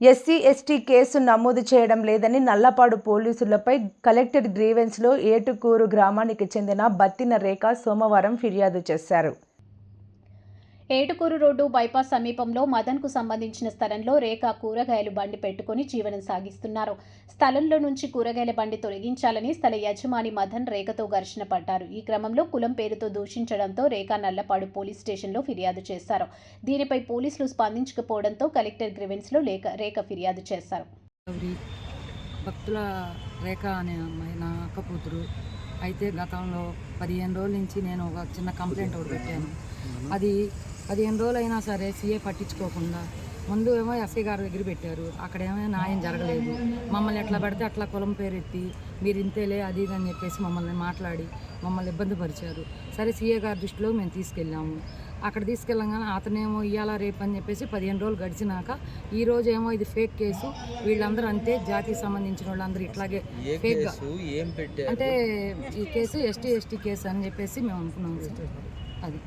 SC ST case నమోదు చేయడం లేదని నల్లపాడు పోలీసులపై కలెక్టర్ గ్రీవెన్స్లో ఏటుకూరు గ్రామానికి చెందిన బత్తిన రేఖ సోమవారం ఫిర్యాదు చేశారు. ఏటుకూరు రోడ్డు బైపాస్ సమీపంలో మదన్కు సంబంధించిన స్థలంలో రేఖ కూరగాయలు బండి పెట్టుకుని జీవనం సాగిస్తున్నారు. స్థలంలో నుంచి కూరగాయల బండి తొలగించాలని స్థల యజమాని మదన్ రేఖతో ఘర్షణ పడ్డారు. ఈ క్రమంలో కులం పేరుతో దూషించడంతో రేఖ నల్లపాడు పోలీస్ స్టేషన్లో ఫిర్యాదు చేశారు. దీనిపై పోలీసులు స్పందించకపోవడంతో కలెక్టర్ గ్రివెన్స్లో లేఖ రేఖ ఫిర్యాదు చేశారు. భక్తుల రేఖ అనే అమ్మాయి నా అక్క కూతురు అయితే గతంలో పదిహేను రోజుల నుంచి నేను ఒక చిన్న కంప్లైంట్ ఒకటి పెట్టాను. అది పదిహేను రోజులు అయినా సరే సీఏ పట్టించుకోకుండా. ముందు ఏమో ఎస్ఐ గారి దగ్గర పెట్టారు. అక్కడ ఏమో న్యాయం జరగలేదు. మమ్మల్ని ఎట్లా పడితే అట్లా కులం పేరెత్తి మీరు ఇంతేలే అది ఇది అని చెప్పేసి మమ్మల్ని మాట్లాడి మమ్మల్ని ఇబ్బంది పరిచారు. సరే సీఏ గారి దృష్టిలో మేము తీసుకెళ్ళాము. అక్కడ తీసుకెళ్ళంగానే అతనేమో ఇయ్యాల రేపు అని చెప్పేసి పదిహేను రోజులు గడిచినాక ఈ రోజు ఏమో ఇది ఫేక్ కేసు వీళ్ళందరూ అంతే. జాతికి సంబంధించిన వాళ్ళందరూ ఇట్లాగే ఫేక్ అంటే ఈ కేసు ఎస్టీ ఎస్టీ కేసు అని చెప్పేసి మేము అనుకున్నాం అది.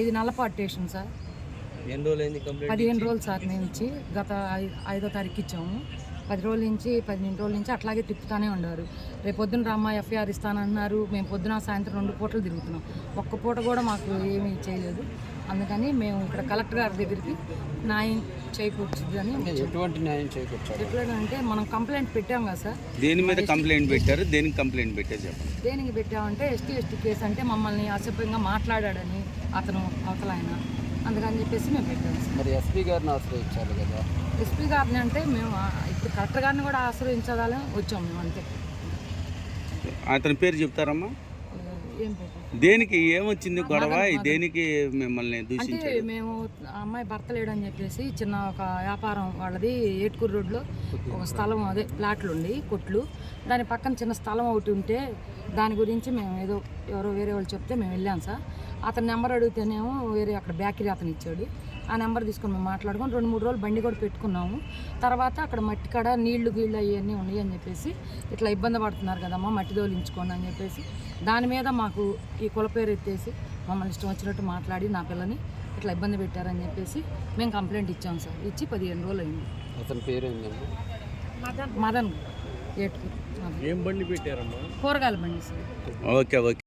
ఇది నల్లపాటు స్టేషన్ సార్. పదిహేను రోజులు సార్ మేము ఇచ్చి గత ఐదో తారీఖు ఇచ్చాము. పది రోజుల నుంచి పదిహేను రోజుల నుంచి అట్లాగే తిప్పుతానే ఉన్నారు. రేపు పొద్దున రామ్మ ఎఫ్ఐఆర్ ఇస్తానన్నారు. మేము పొద్దున సాయంత్రం రెండు పూటలు తిరుగుతున్నాం. ఒక్క పూట కూడా మాకు ఏమీ చేయలేదు. అందుకని మేము ఇక్కడ కలెక్టర్ గారి దగ్గరికి న్యాయం చేకూర్చుద్ది అని ఎటువంటి న్యాయం చేకూర్చారు ఎట్లంటే మనం కంప్లైంట్ పెట్టాం కదా సార్. దేని మీద కంప్లైంట్ పెట్టారు? దేనికి కంప్లైంట్ పెట్టారు చెప్పండి. దేనికి పెట్టామంటే ఎస్టీ ఎస్టీ కేసు అంటే మమ్మల్ని అసభ్యంగా మాట్లాడాడని అతను అవతల ఆయన అందుకని చెప్పేసి మేము పెట్టాము సార్ మరి ఎస్పీ గారిని ఆశ్రయించారు కదా? ఎస్పీ గారిని అంటే మేము ఇప్పుడు కలెక్టర్ గారిని కూడా ఆశ్రయించాలని వచ్చాం మేము అంతే. అతని పేరు చెప్తారమ్మా? దేనికి ఏమొచ్చింది గొడవ. దేనికి మిమ్మల్ని దూషించారు? మేము అమ్మాయి భర్త లేడని చెప్పేసి చిన్న ఒక వ్యాపారం వాళ్ళది ఏట్కూరు రోడ్లో ఒక స్థలం అదే ప్లాట్లు ఉండి కొట్లు. దాని పక్కన చిన్న స్థలం ఒకటి ఉంటే దాని గురించి మేము ఏదో ఎవరో వేరే వాళ్ళు చెప్తే మేము వెళ్ళాం సార్. అతని నెంబర్ అడిగితేనేమో వేరే అక్కడ బేకరీ అతను ఇచ్చాడు. ఆ నెంబర్ తీసుకొని మేము మాట్లాడుకొని రెండు మూడు రోజులు బండి కూడా పెట్టుకున్నాము. తర్వాత అక్కడ మట్టి కాడ నీళ్ళు గీళ్ళు అవన్నీ ఉన్నాయి అని చెప్పేసి ఇట్లా ఇబ్బంది పడుతున్నారు కదమ్మా మట్టి దోలించుకోండి అని చెప్పేసి దాని మీద మాకు ఈ కుల పేరు ఎత్తేసి మమ్మల్ని ఇష్టం వచ్చినట్టు మాట్లాడి నా పిల్లని ఇట్లా ఇబ్బంది పెట్టారని చెప్పేసి మేము కంప్లైంట్ ఇచ్చాం సార్. ఇచ్చి పదిహేను రోజులు అయింది. అతని పేరు మదన్. ఏటుకు ఏం బండి పెట్టారమ్మా? కూరగాయల బండి సార్. Okay okay.